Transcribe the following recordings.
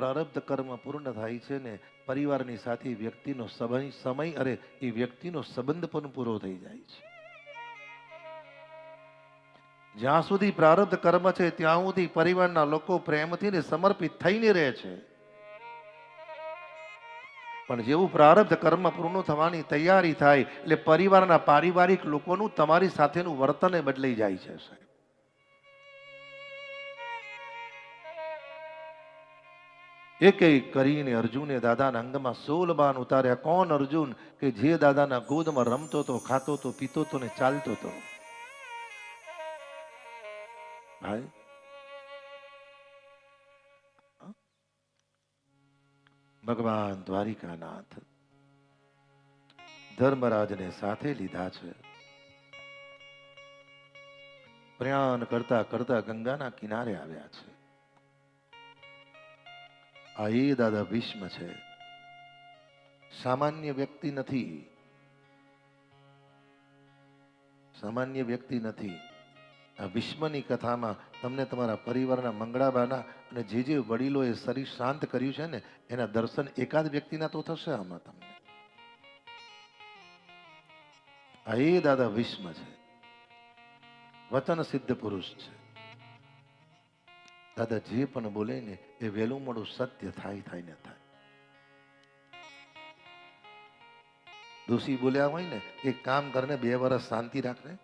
પ્રારબ્ધ કર્મ પૂર્ણ થાય છે ને પરિવારની સાથે વ્યક્તિનો સમય સમય અરે એ વ્યક્તિનો સંબંધ પણ પૂરો થઈ જાય છે. જ્યાં સુધી પ્રારબ્ધ કર્મ છે, ત્યાં સુધી પરિવારના લોકો પ્રેમથી ને સમર્પિત થઈને રહે છે. પણ જેવું પ્રારબ્ધ કર્મ પૂર્ણ થવાની તૈયારી થાય, એટલે પરિવારના પારિવારિક લોકોનું તમારી સાથેનું વર્તન બદલાઈ જાય છે એક એક કરીને અર્જુને દાદાના અંગમાં સોલ બાણ ઉતાર્યા. કોણ અર્જુન? કે જે દાદાના ગોદમાં રમતો તો ખાતો હતો, પીતો હતો ને ચાલતો હતો? ભાઈ? ભગવાન દ્વારિકાનાથ ધર્મરાજને સાથે લીધા છે. પ્રયાણ કરતા કરતા ગંગાના કિનારે આવ્યા છે. આ એ દાદા ભીષ્મ છે. સામાન્ય વ્યક્તિ નથી. સામાન્ય વ્યક્તિ નથી. આ ભીષ્મની કથામાં તમને તમારા પરિવારના મંગળાબાના અને જે જે વડીલોએ શરીર શાંત કર્યું છે ને, એના દર્શન એકાદ વ્યક્તિના તો થશે આમાં તમને. આ એ દાદા ભીષ્મ છે. વચન સિદ્ધ પુરુષ છે. દાદા જે પણ બોલે ને એ વહેલું મોડું સત્ય થાય થાય ને થાય. દોષી બોલ્યા હોય ને, એક કામ કરને બે વર્ષ શાંતિ રાખને.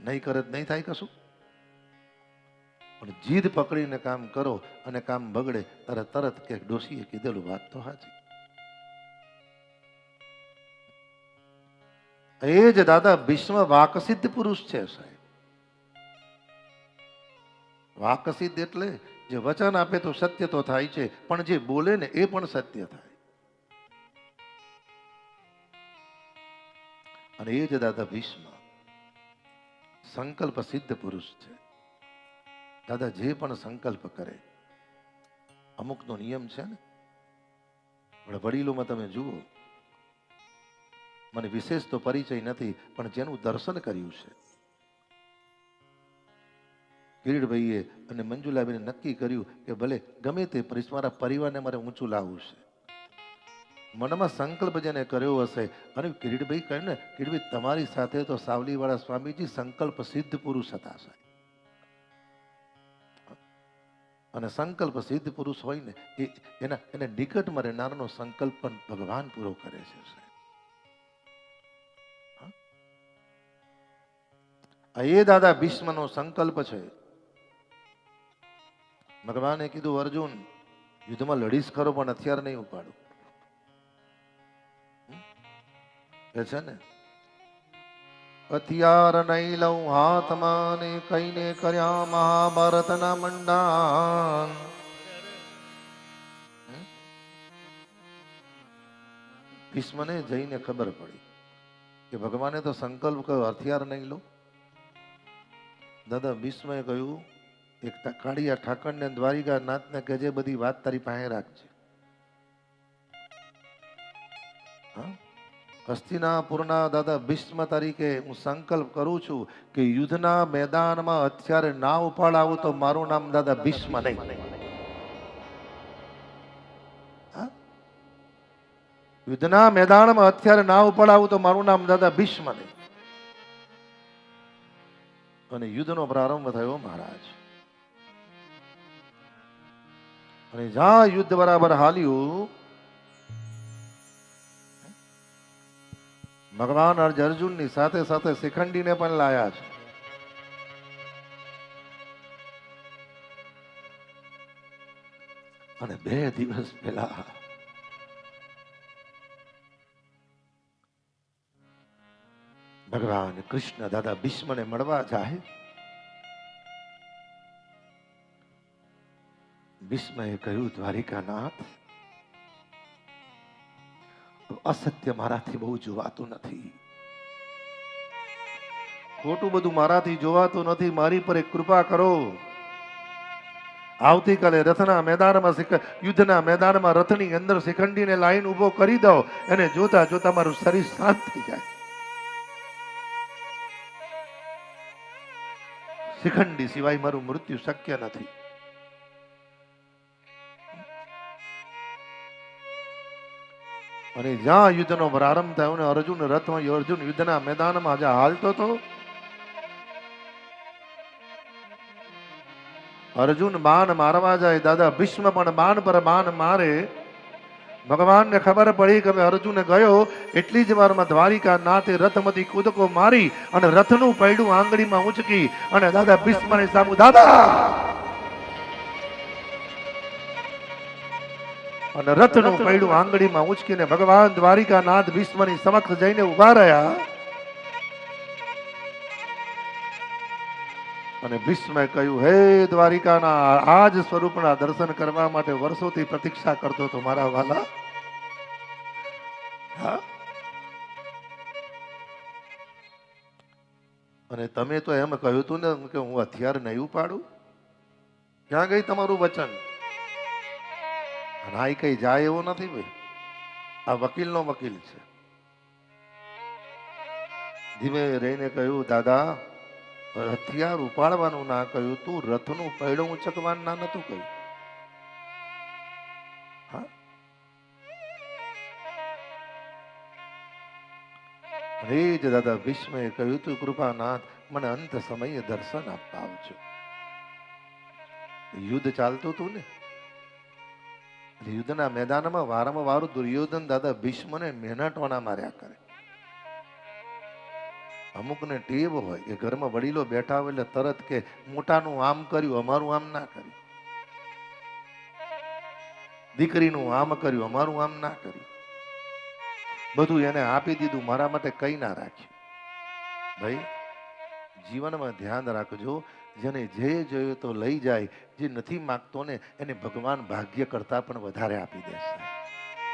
નહીં કરે નહીં થાય કશું. પણ જીદ પકડીને કામ કરો અને કામ બગડે તરત તરત કે ડોશીએ કીધેલું વાત તો હાજી એ જ દાદા ભીષ્મ વાકસિદ્ધ પુરુષ છે સાહેબ. વાકસિદ્ધ એટલે જે વચન આપે તો સત્ય તો થાય છે, પણ જે બોલે ને એ પણ સત્ય થાય. અને એ જ દાદા ભીષ્મ, સંકલ્પ સિદ્ધ પુરુષ છે. દાદા જે પણ સંકલ્પ કરે, અમુકનો નિયમ છે ને, પણ વડીલોમાં તમે જુઓ, મને વિશેષ તો પરિચય નથી, પણ જેનું દર્શન કર્યું છે કિરીટભાઈએ અને મંજુલાબેને નક્કી કર્યું કે ભલે ગમે તે મારા પરિવારને મારે ઊંચું લાવવું છે. મનમાં સંકલ્પ જેને કર્યો હશે, અને કિરીટભાઈ કહ્યું ને, કિરીટભાઈ, તમારી સાથે તો સાવલીવાળા સ્વામીજી સંકલ્પ સિદ્ધ પુરુષ હતા સાહેબ. અને સંકલ્પ સિદ્ધ પુરુષ હોય ને, એ એના, એને નિકટમાં રહેનારનો સંકલ્પ પણ ભગવાન પૂરો કરે છે સાહેબ? એ દાદા ભીષ્મનો સંકલ્પ છે. ભગવાને કીધું, અર્જુન, યુદ્ધમાં લડીશ ખરો, પણ હથિયાર નહીં ઉપાડું. એ છે ને? હથિયાર નહીં લઉં હાથમાં ને કઈને કર્યા મહાભારતના હમ? ભીષ્મને જઈને ખબર પડી કે ભગવાને તો સંકલ્પ કર્યો, હથિયાર નહીં લો. દાદા ભીષ્મએ કહ્યું એક કાળિયા ઠાકરને દ્વારિકા નાથને કહેજે બધી વાત તારી પાસે રાખજે? હસ્તિનાપુરના દાદા ભીષ્મ તરીકે હું સંકલ્પ કરું છું કે યુદ્ધના મેદાનમાં અત્યારે ના ઉપાડાવું તો મારું નામ દાદા ભીષ્મ નહીં? યુદ્ધના મેદાનમાં અત્યારે ના ઉપાડાવું તો મારું નામ દાદા ભીષ્મ નહીં અને યુદ્ધનો પ્રારંભ થયો મહારાજ અને જ્યાં યુદ્ધ બરાબર હાલ્યું, ભગવાન અર્જ અર્જુનની સાથે સાથે શિખંડીને પણ લાયા છે. અને બે દિવસ પહેલા ભગવાન કૃષ્ણ દાદા ભીષ્મને મળવા જાય ભીષ્મએ કહ્યું, દ્વારિકાનાથ, અસત્ય મારાથી બહુ જોવાતું નથી. ખોટું બધું મારાથી જોવાતું નથી. મારી પર એક કૃપા કરો. આવતીકાલે રથના મેદાનમાં યુદ્ધના મેદાનમાં રથની અંદર શિખંડીને લાઈન ઊભો કરી દો. એને જોતા જોતા મારું શરીર શાંત થઈ જાય. શિખંડી સિવાય મારું મૃત્યુ શક્ય નથી. અને જ્યાં યુદ્ધનો પ્રારંભ થયો ને અર્જુન રથમાં અર્જુન યુદ્ધના મેદાનમાં આજે હાલતો હતો. અર્જુન બાણ મારવા જાય, દાદા ભીષ્મ પણ બાણ પર બાણ મારે. ભગવાનને ખબર પડી કે અર્જુન ગયો, એટલી જ વારમાં દ્વારિકા નાથે રથમાંથી કૂદકો મારી અને રથનું પૈડું આંગળીમાં ઉંચકી અને દાદા ભીષ્મને સામુ, દાદા! અને રથનું પૈડું આંગળીમાં ઉંચકીને ભગવાન દ્વારિકાનાથ ભીષ્મની સમક્ષ જઈને ઊભા રહ્યા. અને ભીષ્મે કહ્યું હે દ્વારિકાના આજ સ્વરૂપના દર્શન કરવા માટે વર્ષોથી પ્રતીક્ષા કરતો હતો મારા વાલા. અને તમે તો એમ કહ્યું હતું ને કે હું હથિયાર નહીં ઉપાડું? ક્યાં ગઈ તમારું વચન? અને કઈ જાય એવો નથી ભાઈ. આ વકીલનો વકીલ છે. ધીમે રહીને કહ્યું, દાદા, હથિયાર ઉપાડવાનું ના કહ્યું, તું રથનું પૈડું ઉચકવાનું ના નતું કહ્યું? અરે જ દાદા, ભીષ્મે કહ્યું, તું કૃપાનાથ, મને અંત સમયે દર્શન આપવા આવજો. યુદ્ધ ચાલતું હતું ને? યુદ્ધના મેદાનમાં વારંવાર દુર્યોધન દાદા ભીષ્મને મેનાટવાના માર્યા કરે. અમુકને ટેવ હોય કે ઘરમાં વડીલો બેઠા હોય એટલે તરત કે મોટાનું આમ કર્યું, અમારું આમ ના કર્યું. દીકરીનું આમ કર્યું, અમારું આમ ના કર્યું. બધું એને આપી દીધું, મારા માટે કઈ ના રાખ્યું. ભાઈ જીવનમાં ધ્યાન રાખજો. જેને જે જોયું તો લઈ જાય, જે નથી માગતો ને એને ભગવાન ભાગ્ય કરતા પણ વધારે આપી દેશે.